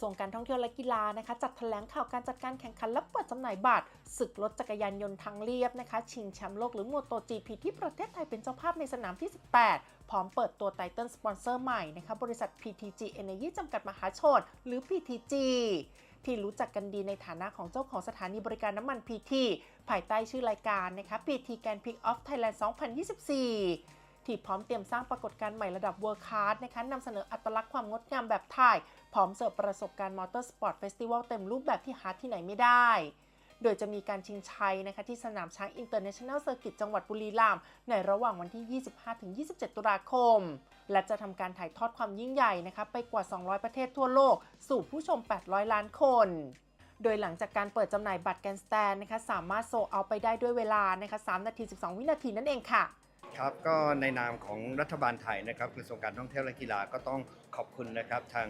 ที่ยวและกีฬานะคะ จัดแถลงข่าวการจัดการแข่งขันและเปิดจำหน่ายบัตรศึกรถจักรยานยนต์ทางเลียบนะคะ ชิงแชมป์โลกหรือโมโต GP ที่ประเทศไทยเป็นเจ้าภาพในสนามที่ 18พร้อมเปิดตัวไตเติลสปอนเซอร์ใหม่นะคะบริษัท PTG Energy จำกัดมหาชน หรือ PTG ที่รู้จักกันดีในฐานะของเจ้าของสถานีบริการน้ำมัน PT ภายใต้ชื่อรายการนะคะ PT Grand Prix of Thailand 2024 ที่พร้อมเตรียมสร้างปรากฏการณ์ใหม่ระดับ World Class นะคะนำเสนออัตลักษณ์ความงดงามแบบไทยพร้อมเสิร์ฟประสบการณ์มอเตอร์สปอร์ตเฟสติวัลเต็มรูปแบบที่หาที่ไหนไม่ได้ โดยจะมีการชิงชัยนะคะที่สนามช้างอินเตอร์เนชั่นแนลเซอร์กิตจังหวัดบุรีรัมย์ในระหว่างวันที่ 25-27 ตุลาคม และจะทำการถ่ายทอดความยิ่งใหญ่นะคะไปกว่า 200 ประเทศทั่วโลก สู่ผู้ชม 800 ล้านคนโดยหลังจากการเปิดจำหน่ายบัตรแกนสแตนนะคะสามารถโซเอาไปได้ด้วยเวลานะคะ3นาที 12 วินาทีนั่นเองค่ะ ครับก็ในนามของรัฐบาลไทยนะครับกระทรวงการท่องเที่ยวและกีฬาก็ต้องขอบคุณนะครับทาง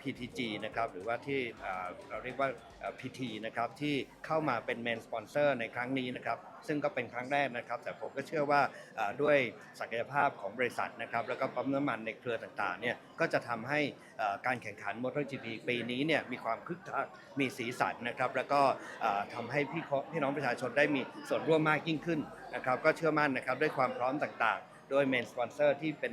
PTG นะครับหรือว่าที่เราเรียกว่า PT นะครับที่เข้ามาเป็นเมนสปอนเซอร์ในครั้งนี้นะครับซึ่งก็เป็นครั้งแรกนะครับ แต่ผมก็เชื่อว่าด้วยศักยภาพของบริษัทนะครับแล้วก็ปั๊มน้ำมันในเครือต่างๆเนี่ยก็จะทำให้การแข่งขัน MotoGP ปีนี้เนี่ยมีความคึกคักมีสีสันนะครับแล้วก็ทำให้พี่พี่น้องประชาชนได้มีส่วนร่วมมากยิ่งขึ้นนะครับก็เชื่อมั่นนะครับด้วยความพร้อมต่างๆ โดยเมนสปอนเซอร์ที่เป็น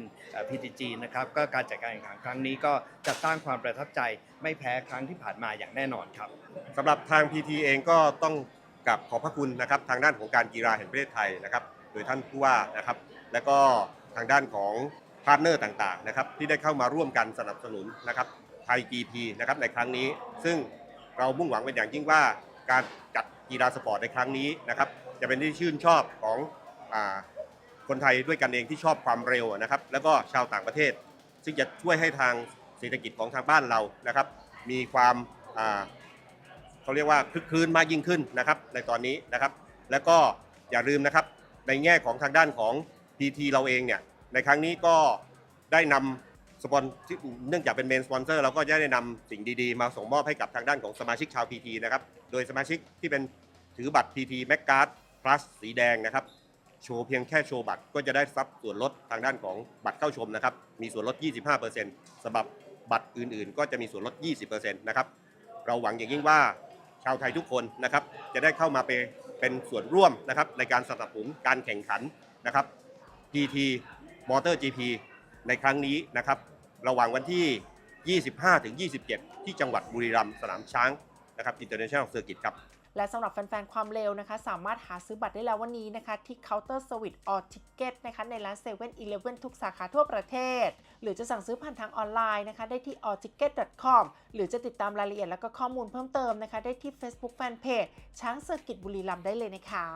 PTG นะครับก็การจัดการแข่งขันครั้งนี้ก็จะสร้างความประทับใจไม่แพ้ครั้งที่ผ่านมาอย่างแน่นอนครับสำหรับทาง PT เองก็ต้องกับขอบพระคุณนะครับทางด้านของการกีฬาแห่งประเทศไทยนะครับ โดยท่านผู้ว่านะครับ และก็ทางด้านของพาร์ทเนอร์ต่างๆนะครับที่ได้เข้ามาร่วมกันสนับสนุนนะครับไทย GP นะครับในครั้งนี้ ซึ่งเรามุ่งหวังเป็นอย่างยิ่งว่าการจัดกีฬาสปอร์ตในครั้งนี้นะครับจะเป็นที่ชื่นชอบของ คนไทยด้วยกันเองที่ชอบความเร็วนะครับ แล้วก็ชาวต่างประเทศ ซึ่งจะช่วยให้ทางเศรษฐกิจของทางบ้านเรานะครับ มีความเขาเรียกว่าคึกคืนมากยิ่งขึ้นนะครับในตอนนี้นะครับ แล้วก็อย่าลืมนะครับในแง่ของทางด้านของ PT เราเองเนี่ยในครั้งนี้ก็ได้นำสปอนเนื่องจากเป็นเมนสปอนเซอร์เราก็ได้นำสิ่งดีๆ มาส่งมอบให้กับทางด้านของสมาชิกชาว PT นะครับโดยสมาชิกที่เป็นถือบัตร PT m a c c a r d Plus สีแดงนะครับ โชว์เพียงแค่โชว์บัตรก็จะได้รับส่วนลดทางด้านของบัตรเข้าชมนะครับ มีส่วนลด 25%สำหรับบัตรอื่นๆ ก็จะมีส่วนลด 20%นะครับ เราหวังอย่างยิ่งว่าชาวไทยทุกคนนะครับ จะได้เข้ามาเป็นเป็นส่วนร่วมนะครับในการสนับสนุนการแข่งขันนะครับ PT Motor GP ในครั้งนี้นะครับ ระหว่างวันที่ 25-27 ที่จังหวัดบุรีรัมย์สนามช้างนะครับ International Circuit ครับ และสำหรับแฟนๆ ความเร็วนะคะ สามารถหาซื้อบัตรได้แล้ววันนี้นะคะ ที่เคาน์เตอร์สวิตออทิเกตนะคะในร้านเซเว่นอทุกสาขาทั่วประเทศ หรือจะสั่งซื้อผ่านทางออนไลน์นะคะ ได้ที่ allticket.com หรือจะติดตามรายละเอียดและก็ข้อมูลเพิ่มเติมนะคะ ได้ที่ Facebook Fanpage ช้างเซอร์กิตบุรีรัมย์ได้เลยนะคะ